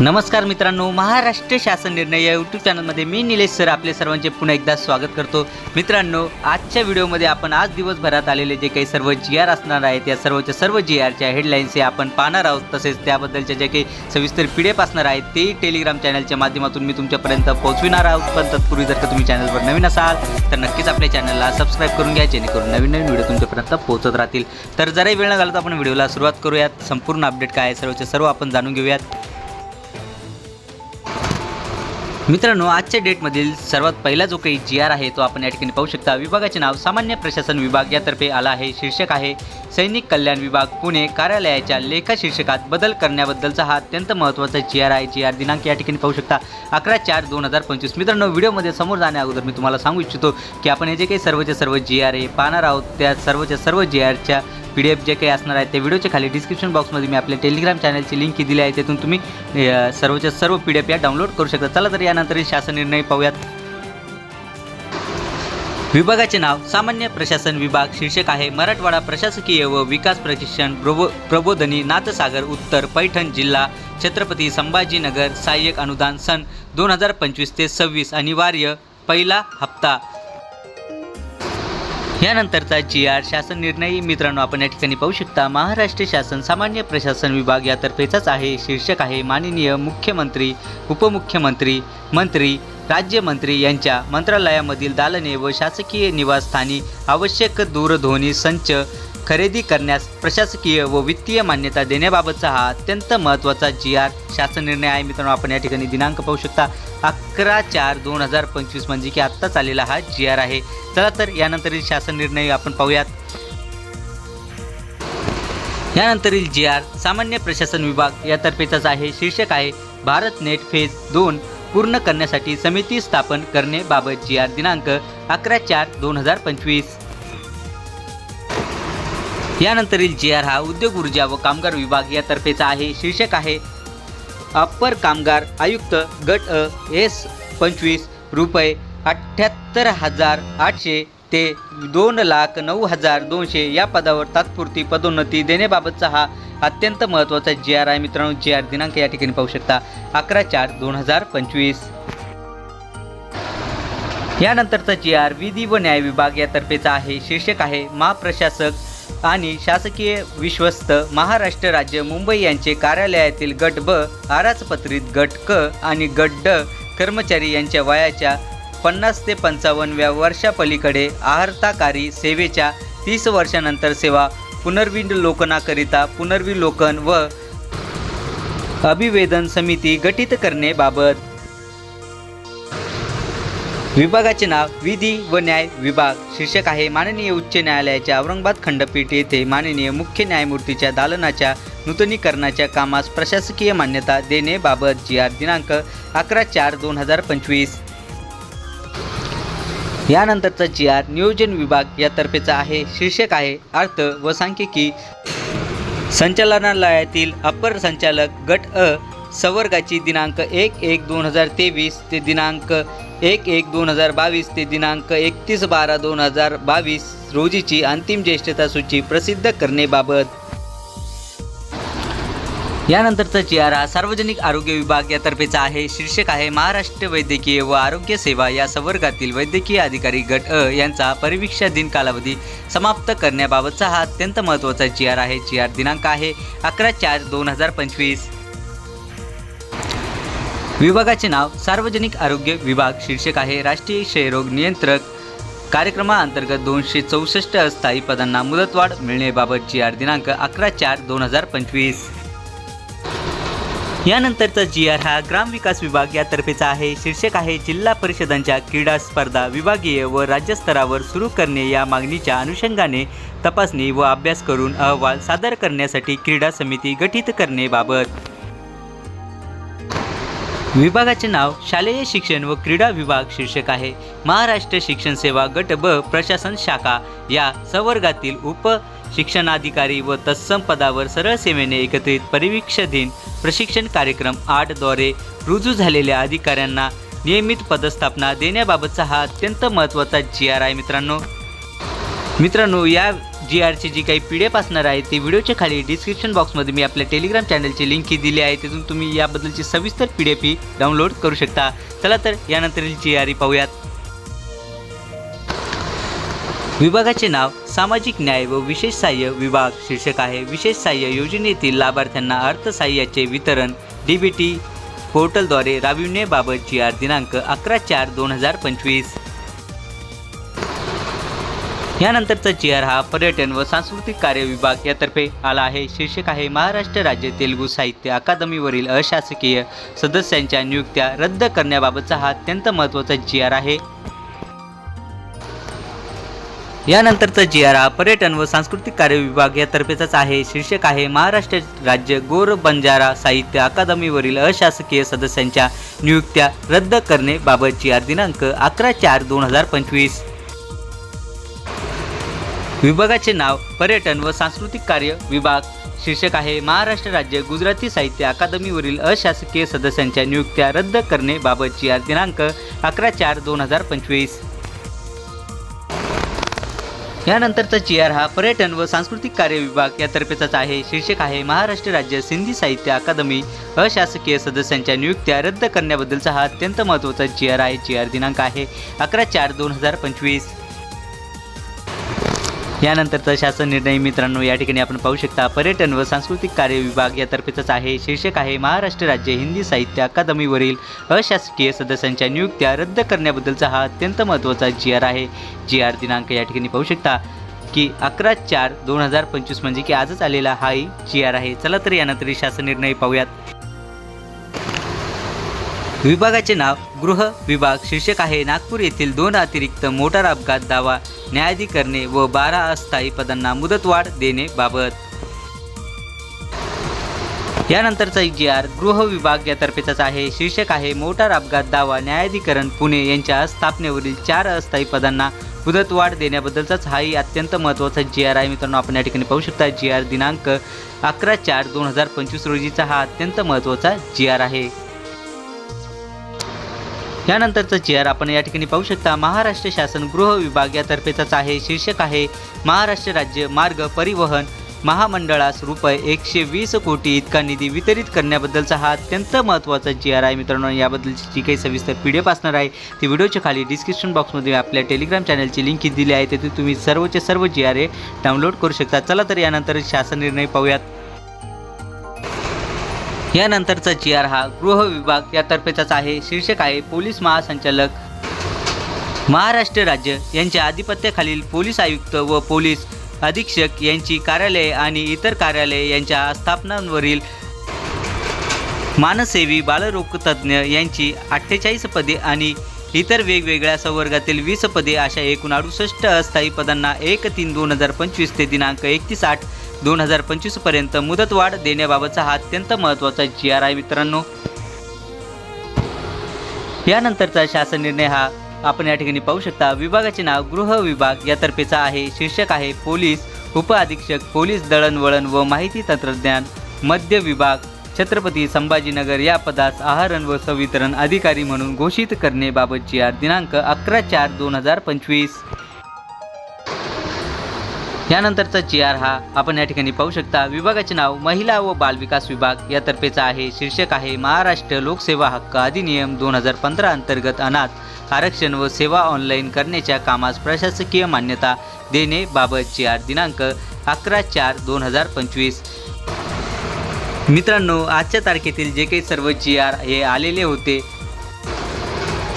नमस्कार मित्रांनो महाराष्ट्र शासन निर्णय या यूट्यूब चॅनलमध्ये मी निलेश सर आपले सर्वांचे पुन्हा एकदा स्वागत करतो. मित्रांनो आजच्या व्हिडिओमध्ये आपण आज दिवसभरात आलेले जे काही सर्व जी आर असणार आहेत या सर्वच्या सर्व जी आरच्या हेडलाईन्स हे आपण पाहणार आहोत. तसेच त्याबद्दलच्या जे काही सविस्तर पी डी एफ असणार आहेत तेही टेलिग्राम चॅनलच्या माध्यमातून मी तुमच्यापर्यंत पोहोचविणार आहोत. पण तत्पूर्वी जर का तुम्ही चॅनलवर नवीन असाल तर नक्कीच आपल्या चॅनलला सबस्क्राईब करून घ्या जेणेकरून नवीन नवीन व्हिडिओ तुमच्यापर्यंत पोहोचत राहतील. तर जराही वेळ न घालता आपण व्हिडिओला सुरुवात करूयात. संपूर्ण अपडेट काय आहे सर्वचे सर्व आपण जाणून घेऊयात. मित्रांनो आजच्या डेटमधील सर्वात पहिला जो काही जी आर आहे तो आपण या ठिकाणी पाहू शकता. विभागाचे नाव सामान्य प्रशासन विभाग यातर्फे आला आहे. शीर्षक आहे सैनिक कल्याण विभाग पुणे. कार्यालयाच्या लेखा शीर्षकात बदल करण्याबद्दलचा हा अत्यंत महत्त्वाचा जी आर आहे. जी आर दिनांक या ठिकाणी पाहू शकता. अकरा चार दोन हजार पंचवीस. मित्रांनो व्हिडिओमध्ये समोर जाण्या अगोदर मी तुम्हाला सांगू इच्छितो की आपण हे जे काही सर्वचे सर्व जी आर आहे पाहणार आहोत त्या सर्वच्या सर्व जी आरच्या पी डी एफ जे काही असणार आहे ते व्हिडिओच्या खाली डिस्क्रिप्शन बॉक्समध्ये मी आपल्या टेलिग्राम चॅनलची लिंक दिली आहे त्यातून तुम्ही सर्वच्या सर्व पी डी एफ या डाउनलोड करू शकता. चला तर यानंतर शासन निर्णय पाहूयात. विभागाचे नाव सामान्य प्रशासन विभाग शीर्षक आहे मराठवाडा प्रशासकीय व विकास प्रशिक्षण प्रबो प्रबोधनी नाथसागर उत्तर पैठण जिल्हा छत्रपती संभाजीनगर सहाय्यक अनुदान सन दोन हजार पंचवीस ते सव्वीस अनिवार्य पहिला हप्ता. यानंतरचा जी आर शासन निर्णय. मित्रांनो आपण या ठिकाणी पाहू शकता महाराष्ट्र शासन सामान्य प्रशासन विभाग यातर्फेचाच आहे शीर्षक आहे माननीय मुख्यमंत्री उपमुख्यमंत्री मंत्री राज्यमंत्री यांच्या मंत्रालयामधील दालने व शासकीय निवासस्थानी आवश्यक दूरध्वनी संच खरेदी करण्यास प्रशासकीय व वित्तीय मान्यता देण्याबाबतचा हा अत्यंत महत्त्वाचा जी आर शासन निर्णय आहे. मित्रांनो आपण या ठिकाणी दिनांक पाहू शकता. अकरा चार दोन हजार पंचवीस म्हणजे की आत्ताच आलेला हा जी आर आहे. चला तर यानंतरील शासन निर्णय आपण पाहूयात. यानंतरील जी आर सामान्य प्रशासन विभाग यातर्फेचाच आहे. शीर्षक आहे भारत नेट फेज दोन पूर्ण करण्यासाठी समिती स्थापन करण्याबाबत जी आर दिनांक अकरा चार दोन हजार पंचवीस. यानंतरील जी आर हा उद्योग ऊर्जा व कामगार विभाग यातर्फेचा आहे. शीर्षक आहे अप्पर कामगार आयुक्त गट अ एस पंचवीस रुपये अठ्ठ्याहत्तर हजार आठशे ते दोन लाख नऊ हजार दोनशे या पदावर तात्पुरती पदोन्नती देण्याबाबतचा हा अत्यंत महत्त्वाचा जी आर आहे. मित्रांनो जी आर दिनांक या ठिकाणी पाहू शकता अकरा चार दोन हजार पंचवीस. यानंतरचा जी आर विधी व न्याय विभाग यातर्फेचा आहे. शीर्षक आहे महाप्रशासक आणि शासकीय विश्वस्त महाराष्ट्र राज्य मुंबई यांचे कार्यालयातील गट ब आराजपत्रित गट क आणि गट ड कर्मचारी यांच्या वयाच्या पन्नास ते पंचावन्नव्या वर्षापलीकडे आहारताकारी सेवेच्या तीस वर्षानंतर सेवा पुनर्विलोकनाकरिता पुनर्विलोकन व अभिवेदन समिती गठीत करणेबाबत विभागाचे नाव विधी व न्याय विभाग. शीर्षक आहे माननीय उच्च न्यायालयाच्या औरंगाबाद खंडपीठ येथे माननीय मुख्य न्यायमूर्तीच्या दालनाच्या नूतनीकरणाच्या कामास प्रशासकीय मान्यता देण्याबाबत जी आर दिनांक अकरा चार दोन हजार पंचवीस. यानंतरचा जी आर नियोजन विभाग यातर्फेचा आहे. शीर्षक आहे अर्थ व सांख्यिकी. संचालनालयातील अपर संचालक गट अ संवर्गाची दिनांक एक एक दोन हजार तेवीस ते दिनांक एक एक दोन हजार बावीस ते दिनांक एकतीस बारा दोन हजार बावीस रोजीची अंतिम ज्येष्ठता सूची प्रसिद्ध करण्याबाबत. यानंतरचा जी हा सार्वजनिक आरोग्य विभाग यातर्फेचा आहे. शीर्षक आहे महाराष्ट्र वैद्यकीय व आरोग्य सेवा या संवर्गातील वैद्यकीय अधिकारी गट अ यांचा परिवीक्षाधीन कालावधी समाप्त करण्याबाबतचा हा अत्यंत महत्त्वाचा चिहार आहे. जी दिनांक आहे अकरा चार दोन हजार पंचवीस. विभागाचे नाव सार्वजनिक आरोग्य विभाग शीर्षक आहे राष्ट्रीय क्षयरोग नियंत्रक कार्यक्रमाअंतर्गत दोनशे चौसष्ट अस्थायी पदांना मुदतवाढ मिळण्याबाबत जी आर दिनांक अकरा चार दोन हजार पंचवीस. यानंतरचा जी आर हा ग्रामविकास विभाग यातर्फेचा आहे. शीर्षक आहे जिल्हा परिषदांच्या क्रीडा स्पर्धा विभागीय व राज्यस्तरावर सुरू करणे या मागणीच्या अनुषंगाने तपासणी व अभ्यास करून अहवाल सादर करण्यासाठी क्रीडा समिती गठीत करण्याबाबत विभागाचे नाव शालेय शिक्षण व क्रीडा विभाग शीर्षक आहे. महाराष्ट्र शिक्षण सेवा गट ब प्रशासन शाखा. या संवर्गातील उप शिक्षणाधिकारी व तत्सम पदावर सरळ सेवेने एकत्रित परिवीक्षाधीन प्रशिक्षण कार्यक्रम आठद्वारे रुजू झालेल्या अधिकाऱ्यांना नियमित पदस्थापना देण्याबाबतचा हा अत्यंत महत्त्वाचा जी आर आहे मित्रांनो. मित्रांनो या जी आरची जी काही पी डी एफ असणार आहे ती व्हिडिओच्या खाली डिस्क्रिप्शन बॉक्समध्ये मी आपल्या टेलिग्राम चॅनलची लिंक ही दिली आहे. तिथून तुम्ही याबद्दलची सविस्तर पी डी एफ ही डाउनलोड करू शकता. चला तर यानंतरील जी आर पाहूयात. विभागाचे नाव सामाजिक न्याय व विशेष सहाय्य विभाग शीर्षक आहे. विशेष सहाय्य योजनेतील लाभार्थ्यांना अर्थसहाय्याचे वितरण डी बी टी पोर्टलद्वारे राबविण्याबाबत जी आर दिनांक अकरा चार दोन हजार पंचवीस. यानंतरचा जी आर हा पर्यटन व सांस्कृतिक कार्य विभाग यातर्फे आला आहे. शीर्षक आहे महाराष्ट्र राज्य तेलुगू साहित्य अकादमीवरील अशासकीय सदस्यांच्या नियुक्त्या रद्द करण्याबाबतचा हा अत्यंत महत्त्वाचा जी आर आहे. यानंतरचा जी आर हा पर्यटन व सांस्कृतिक कार्य विभाग यातर्फेचाच आहे. शीर्षक आहे महाराष्ट्र राज्य गोर बंजारा साहित्य अकादमीवरील अशासकीय सदस्यांच्या नियुक्त्या रद्द करणे बाबत आर दिनांक अकरा चार दोन हजार पंचवीस. विभागाचे नाव पर्यटन व सांस्कृतिक कार्य विभाग. शीर्षक आहे महाराष्ट्र राज्य गुजराती साहित्य अकादमीवरील अशासकीय सदस्यांच्या नियुक्त्या रद्द करणे बाबत आर दिनांक अकरा चार दोन हजार पंचवीस. यानंतरचा जी आर हा पर्यटन व सांस्कृतिक कार्य विभाग यातर्फेचाच आहे. शीर्षक आहे महाराष्ट्र राज्य सिंधी साहित्य अकादमी. अशासकीय सदस्यांच्या नियुक्त्या रद्द करण्याबद्दलचा हा अत्यंत महत्त्वाचा जी आर आहे. जी आर दिनांक आहे अकरा चार दोन हजार पंचवीस. यानंतरचा शासन निर्णय मित्रांनो या ठिकाणी आपण पाहू शकता पर्यटन व सांस्कृतिक कार्य विभाग यातर्फेचाच आहे. शीर्षक आहे महाराष्ट्र राज्य हिंदी साहित्य अकादमीवरील अशासकीय सदस्यांच्या नियुक्त्या रद्द करण्याबद्दलचा हा अत्यंत महत्त्वाचा जी आर आहे. जी आर दिनांक या ठिकाणी पाहू शकता की अकरा चार दोन हजार पंचवीस म्हणजे की आजच आलेला हाही जी आर आहे. चला तर यानंतर शासन निर्णय पाहूयात. विभागाचे नाव गृह विभाग शीर्षक आहे. नागपूर येथील दोन अतिरिक्त मोटार अपघात दावा न्यायाधी करणे व बारा अस्थायी पदांना मुदतवाढ देणे बाबत. यानंतरचा जी आर गृह विभाग यातर्फेचाच आहे. शीर्षक आहे मोटार अपघात दावा न्यायाधिकरण पुणे यांच्या स्थापनेवरील चार अस्थायी पदांना मुदतवाढ देण्याबद्दलचाच हाही अत्यंत महत्त्वाचा जी आर आहे. मित्रांनो आपण या ठिकाणी पाहू शकता जी आर दिनांक अकरा चार दोन हजार पंचवीस रोजीचा हा अत्यंत महत्त्वाचा जी आर आहे. यानंतरचं जी आर आपण या ठिकाणी पाहू शकता. महाराष्ट्र शासन गृह विभाग यातर्फेचाच आहे शीर्षक आहे महाराष्ट्र राज्य मार्ग परिवहन महामंडळास रुपये एकशे वीस कोटी इतका निधी वितरित करण्याबद्दलचा हा अत्यंत महत्त्वाचा जी आर आहे. मित्रांनो याबद्दलची जी काही सविस्तर पी डी एफ असणार आहे ती व्हिडिओच्या खाली डिस्क्रिप्शन बॉक्समध्ये आपल्या टेलिग्राम चॅनलची लिंक दिली आहे. तेथे तुम्ही सर्वचे सर्व जी आर ए डाउनलोड करू शकता. चला तर यानंतर शासन निर्णय पाहूयात. यानंतरचा जी आर हा गृह विभाग यातर्फेचाच आहे. शीर्षक आहे पोलीस महासंचालक. महाराष्ट्र राज्य यांच्या आधिपत्याखालील पोलीस आयुक्त व पोलीस अधीक्षक यांची कार्यालये आणि इतर कार्यालये यांच्या आस्थापनांवरील मानसेवी बालरोगतज्ञ यांची अठ्ठेचाळीस पदे आणि इतर वेगवेगळ्या संवर्गातील वीस पदे अशा एकूण अडुसष्ट अस्थायी पदांना एक तीन दोन हजार पंचवीस ते दिनांक एकतीस आठ दोन हजार पंचवीसपर्यंत मुदतवाढ देण्याबाबतचा हा अत्यंत महत्त्वाचा जी आर आहे मित्रांनो. यानंतरचा शासन निर्णय हा आपण या ठिकाणी पाहू शकता. विभागाचे नाव गृह विभाग यातर्फेचा आहे. शीर्षक आहे पोलीस उप अधीक्षक पोलीस दळणवळण व माहिती तंत्रज्ञान मध्य विभाग छत्रपती संभाजीनगर या पदास आहारण व संवितरण अधिकारी म्हणून घोषित करण्याबाबतची आर दिनांक अकरा चार दोन हजार पंचवीस. यानंतरचा जी आर हा आपण या ठिकाणी पाहू शकता. विभागाचे नाव महिला व बालविकास विभाग यातर्फेचा आहे. शीर्षक आहे महाराष्ट्र लोकसेवा हक्क अधिनियम दोन हजार पंधरा अंतर्गत अनाथ आरक्षण व सेवा ऑनलाईन करण्याच्या कामास प्रशासकीय मान्यता देणे बाबत जी आर दिनांक अकरा चार दोन हजार पंचवीस. मित्रांनो आजच्या तारखेतील जे काही सर्व जी आर हे आलेले होते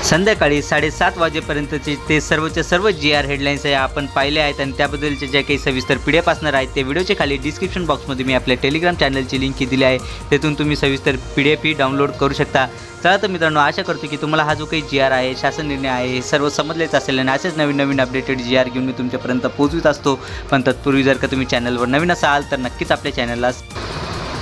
संध्याकाळी साडेसात वाजेपर्यंतचे ते सर्वच्या सर्व जी आर हेडलाईन्स आहे आपण पाहिले आहेत आणि त्याबद्दलचे ज्या काही सविस्तर पी डी एफ असणार आहेत ते व्हिडिओच्या खाली डिस्क्रिप्शन बॉक्समध्ये मी आपल्या टेलिग्राम चॅनलची लिंक दिली आहे. तिथून तुम्ही सविस्तर पी डी एफ ही डाउनलोड करू शकता. चला तर मित्रांनो आशा करतो की तुम्हाला हा जो काही जी आर आहे शासन निर्णय आहे हे सर्व समजलेच असेल आणि असेच नवीन नवीन अपडेटेड जी आर घेऊन मी तुमच्यापर्यंत पोहोचवित असतो. पण तत्पूर्वी जर का तुम्ही चॅनलवर नवीन असाल तर नक्कीच आपल्या चॅनलला